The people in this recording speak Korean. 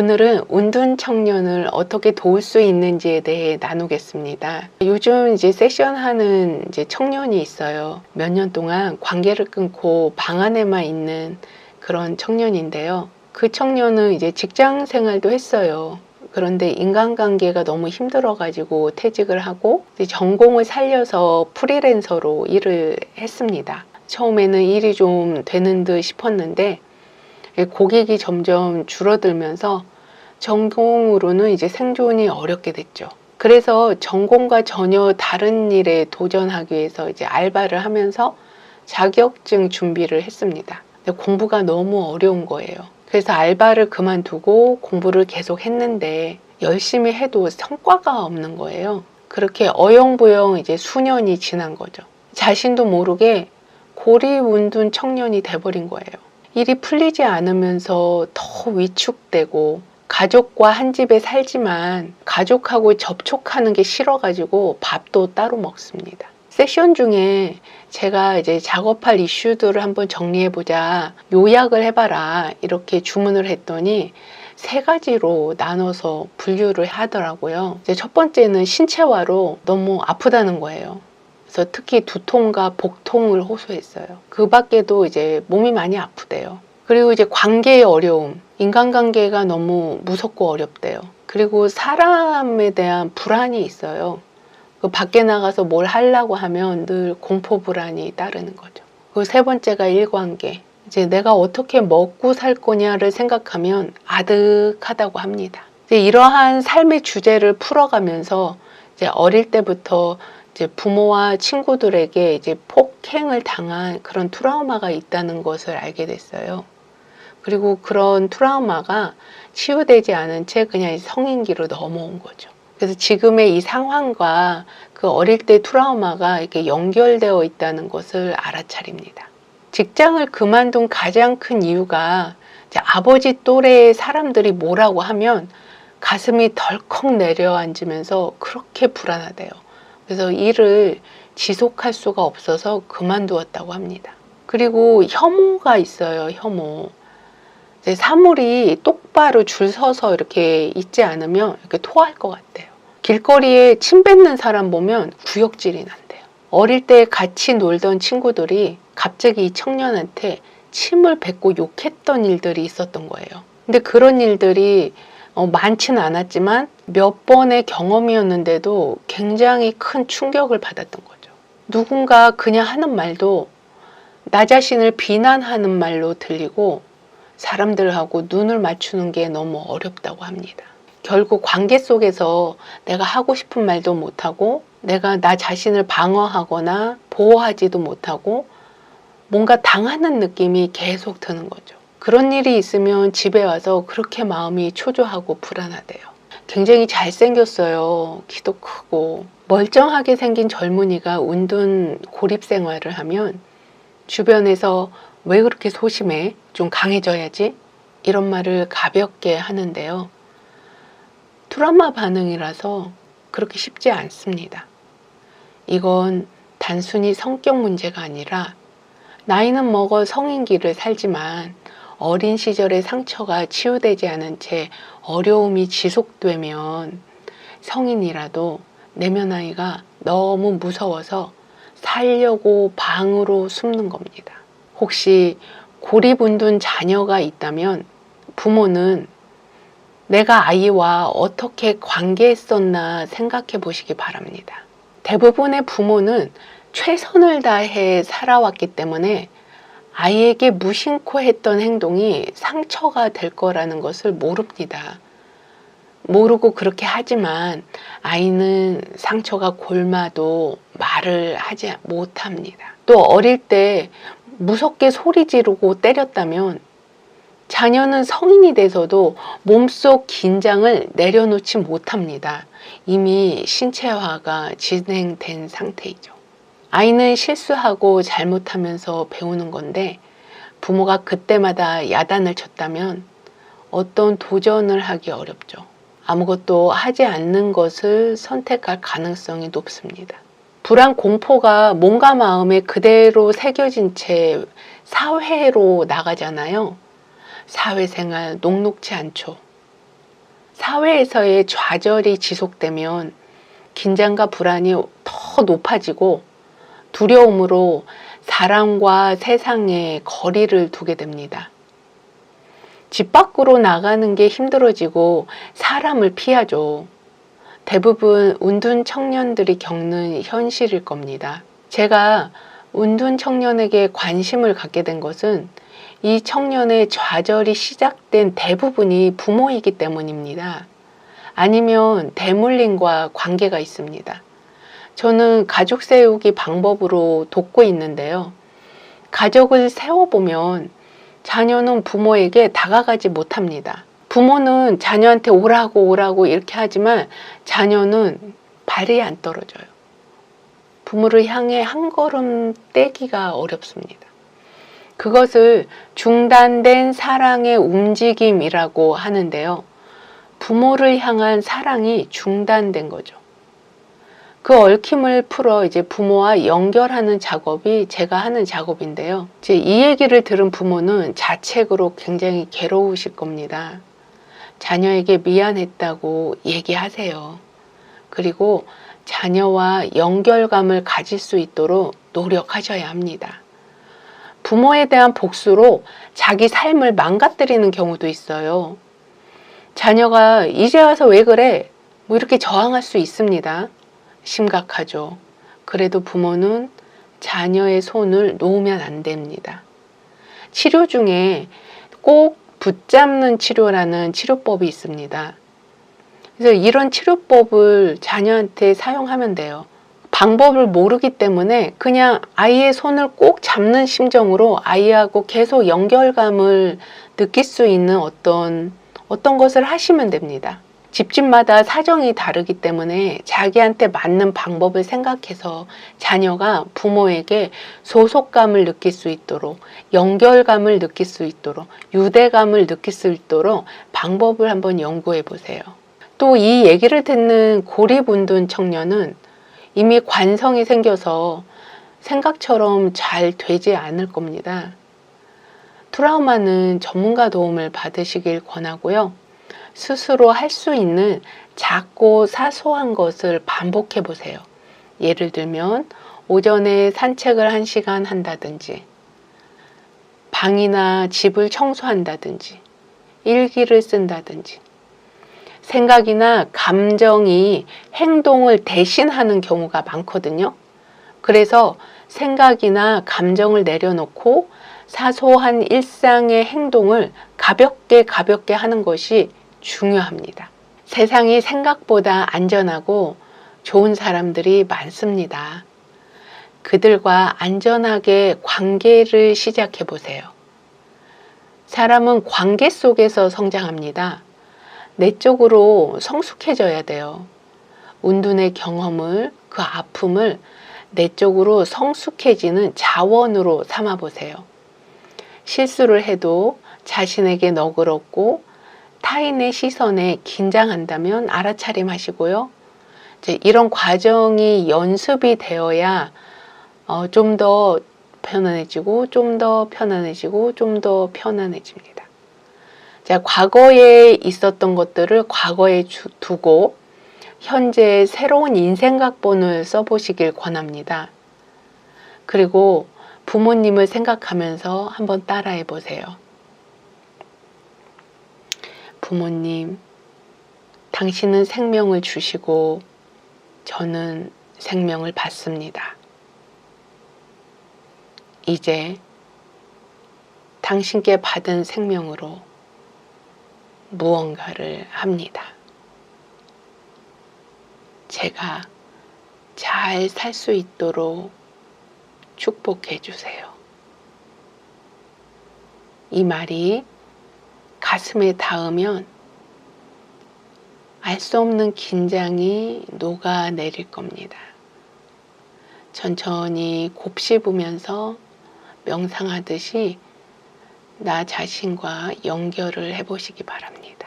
오늘은 운둔 청년을 어떻게 도울 수 있는지에 대해 나누겠습니다. 요즘 이제 세션 하는 이제 청년이 있어요. 몇 년 동안 관계를 끊고 방 안에만 있는 그런 청년인데요. 그 청년은 이제 직장 생활도 했어요. 그런데 인간관계가 너무 힘들어가지고 퇴직을 하고 전공을 살려서 프리랜서로 일을 했습니다. 처음에는 일이 좀 되는 듯 싶었는데 고객이 점점 줄어들면서 전공으로는 이제 생존이 어렵게 됐죠. 그래서 전공과 전혀 다른 일에 도전하기 위해서 이제 알바를 하면서 자격증 준비를 했습니다. 공부가 너무 어려운 거예요. 그래서 알바를 그만두고 공부를 계속 했는데 열심히 해도 성과가 없는 거예요. 그렇게 어영부영 이제 수년이 지난 거죠. 자신도 모르게 고리운둔 청년이 돼버린 거예요. 일이 풀리지 않으면서 더 위축되고 가족과 한 집에 살지만 가족하고 접촉하는 게 싫어가지고 밥도 따로 먹습니다. 세션 중에 제가 이제 작업할 이슈들을 한번 정리해보자, 요약을 해봐라, 이렇게 주문을 했더니 세 가지로 나눠서 분류를 하더라고요. 이제 첫 번째는 신체화로 너무 아프다는 거예요. 그래서 특히 두통과 복통을 호소했어요. 그 밖에도 이제 몸이 많이 아프대요. 그리고 이제 관계의 어려움, 인간관계가 너무 무섭고 어렵대요. 그리고 사람에 대한 불안이 있어요. 그 밖에 나가서 뭘 하려고 하면 늘 공포 불안이 따르는 거죠. 그 세 번째가 일관계. 이제 내가 어떻게 먹고 살 거냐를 생각하면 아득하다고 합니다. 이제 이러한 삶의 주제를 풀어가면서 이제 어릴 때부터 이제 부모와 친구들에게 이제 폭행을 당한 그런 트라우마가 있다는 것을 알게 됐어요. 그리고 그런 트라우마가 치유되지 않은 채 그냥 성인기로 넘어온 거죠. 그래서 지금의 이 상황과 그 어릴 때 트라우마가 이렇게 연결되어 있다는 것을 알아차립니다. 직장을 그만둔 가장 큰 이유가 아버지 또래의 사람들이 뭐라고 하면 가슴이 덜컥 내려앉으면서 그렇게 불안하대요. 그래서 일을 지속할 수가 없어서 그만두었다고 합니다. 그리고 혐오가 있어요, 혐오. 사물이 똑바로 줄 서서 이렇게 있지 않으면 이렇게 토할 것 같아요. 길거리에 침 뱉는 사람 보면 구역질이 난대요. 어릴 때 같이 놀던 친구들이 갑자기 이 청년한테 침을 뱉고 욕했던 일들이 있었던 거예요. 근데 그런 일들이 어, 많지는 않았지만 몇 번의 경험이었는데도 굉장히 큰 충격을 받았던 거죠. 누군가 그냥 하는 말도 나 자신을 비난하는 말로 들리고 사람들하고 눈을 맞추는 게 너무 어렵다고 합니다. 결국 관계 속에서 내가 하고 싶은 말도 못하고 내가 나 자신을 방어하거나 보호하지도 못하고 뭔가 당하는 느낌이 계속 드는 거죠. 그런 일이 있으면 집에 와서 그렇게 마음이 초조하고 불안하대요. 굉장히 잘생겼어요. 키도 크고. 멀쩡하게 생긴 젊은이가 운둔 고립 생활을 하면 주변에서 왜 그렇게 소심해? 좀 강해져야지? 이런 말을 가볍게 하는데요. 트라우마 반응이라서 그렇게 쉽지 않습니다. 이건 단순히 성격 문제가 아니라 나이는 먹어 성인기를 살지만 어린 시절의 상처가 치유되지 않은 채 어려움이 지속되면 성인이라도 내면 아이가 너무 무서워서 살려고 방으로 숨는 겁니다. 혹시 고립운둔 자녀가 있다면 부모는 내가 아이와 어떻게 관계했었나 생각해 보시기 바랍니다. 대부분의 부모는 최선을 다해 살아왔기 때문에 아이에게 무심코 했던 행동이 상처가 될 거라는 것을 모릅니다. 모르고 그렇게 하지만 아이는 상처가 골마도 말을 하지 못합니다. 또 어릴 때 무섭게 소리 지르고 때렸다면 자녀는 성인이 돼서도 몸속 긴장을 내려놓지 못합니다. 이미 신체화가 진행된 상태이죠. 아이는 실수하고 잘못하면서 배우는 건데 부모가 그때마다 야단을 쳤다면 어떤 도전을 하기 어렵죠. 아무것도 하지 않는 것을 선택할 가능성이 높습니다. 불안 공포가 몸과 마음에 그대로 새겨진 채 사회로 나가잖아요. 사회생활 녹록치 않죠. 사회에서의 좌절이 지속되면 긴장과 불안이 더 높아지고 두려움으로 사람과 세상에 거리를 두게 됩니다. 집 밖으로 나가는 게 힘들어지고 사람을 피하죠. 대부분 운둔 청년들이 겪는 현실일 겁니다. 제가 운둔 청년에게 관심을 갖게 된 것은 이 청년의 좌절이 시작된 대부분이 부모이기 때문입니다. 아니면 대물림과 관계가 있습니다. 저는 가족 세우기 방법으로 돕고 있는데요. 가족을 세워보면 자녀는 부모에게 다가가지 못합니다. 부모는 자녀한테 오라고 오라고 이렇게 하지만 자녀는 발이 안 떨어져요. 부모를 향해 한 걸음 떼기가 어렵습니다. 그것을 중단된 사랑의 움직임이라고 하는데요. 부모를 향한 사랑이 중단된 거죠. 그 얽힘을 풀어 이제 부모와 연결하는 작업이 제가 하는 작업인데요. 이제 이 얘기를 들은 부모는 자책으로 굉장히 괴로우실 겁니다. 자녀에게 미안했다고 얘기하세요. 그리고 자녀와 연결감을 가질 수 있도록 노력하셔야 합니다. 부모에 대한 복수로 자기 삶을 망가뜨리는 경우도 있어요. 자녀가 이제 와서 왜 그래? 뭐 이렇게 저항할 수 있습니다. 심각하죠. 그래도 부모는 자녀의 손을 놓으면 안 됩니다. 치료 중에 꼭 붙잡는 치료라는 치료법이 있습니다. 그래서 이런 치료법을 자녀한테 사용하면 돼요. 방법을 모르기 때문에 그냥 아이의 손을 꼭 잡는 심정으로 아이하고 계속 연결감을 느낄 수 있는 어떤 어떤 것을 하시면 됩니다. 집집마다 사정이 다르기 때문에 자기한테 맞는 방법을 생각해서 자녀가 부모에게 소속감을 느낄 수 있도록 연결감을 느낄 수 있도록 유대감을 느낄 수 있도록 방법을 한번 연구해 보세요. 또 이 얘기를 듣는 고립운둔 청년은 이미 관성이 생겨서 생각처럼 잘 되지 않을 겁니다. 트라우마는 전문가 도움을 받으시길 권하고요. 스스로 할 수 있는 작고 사소한 것을 반복해 보세요. 예를 들면, 오전에 산책을 한 시간 한다든지, 방이나 집을 청소한다든지, 일기를 쓴다든지, 생각이나 감정이 행동을 대신하는 경우가 많거든요. 그래서 생각이나 감정을 내려놓고 사소한 일상의 행동을 가볍게 가볍게 하는 것이 중요합니다. 세상이 생각보다 안전하고 좋은 사람들이 많습니다. 그들과 안전하게 관계를 시작해 보세요. 사람은 관계 속에서 성장합니다. 내적으로 성숙해져야 돼요. 운둔의 경험을, 그 아픔을 내적으로 성숙해지는 자원으로 삼아 보세요. 실수를 해도 자신에게 너그럽고 타인의 시선에 긴장한다면 알아차림 하시고요. 이제 이런 과정이 연습이 되어야 어, 좀 더 편안해지고, 좀 더 편안해지고, 좀 더 편안해집니다. 자, 과거에 있었던 것들을 과거에 주, 두고, 현재 새로운 인생 각본을 써보시길 권합니다. 그리고 부모님을 생각하면서 한번 따라해 보세요. 부모님, 당신은 생명을 주시고 저는 생명을 받습니다. 이제 당신께 받은 생명으로 무언가를 합니다. 제가 잘 살 수 있도록 축복해 주세요. 이 말이 가슴에 닿으면 알 수 없는 긴장이 녹아내릴 겁니다. 천천히 곱씹으면서 명상하듯이 나 자신과 연결을 해보시기 바랍니다.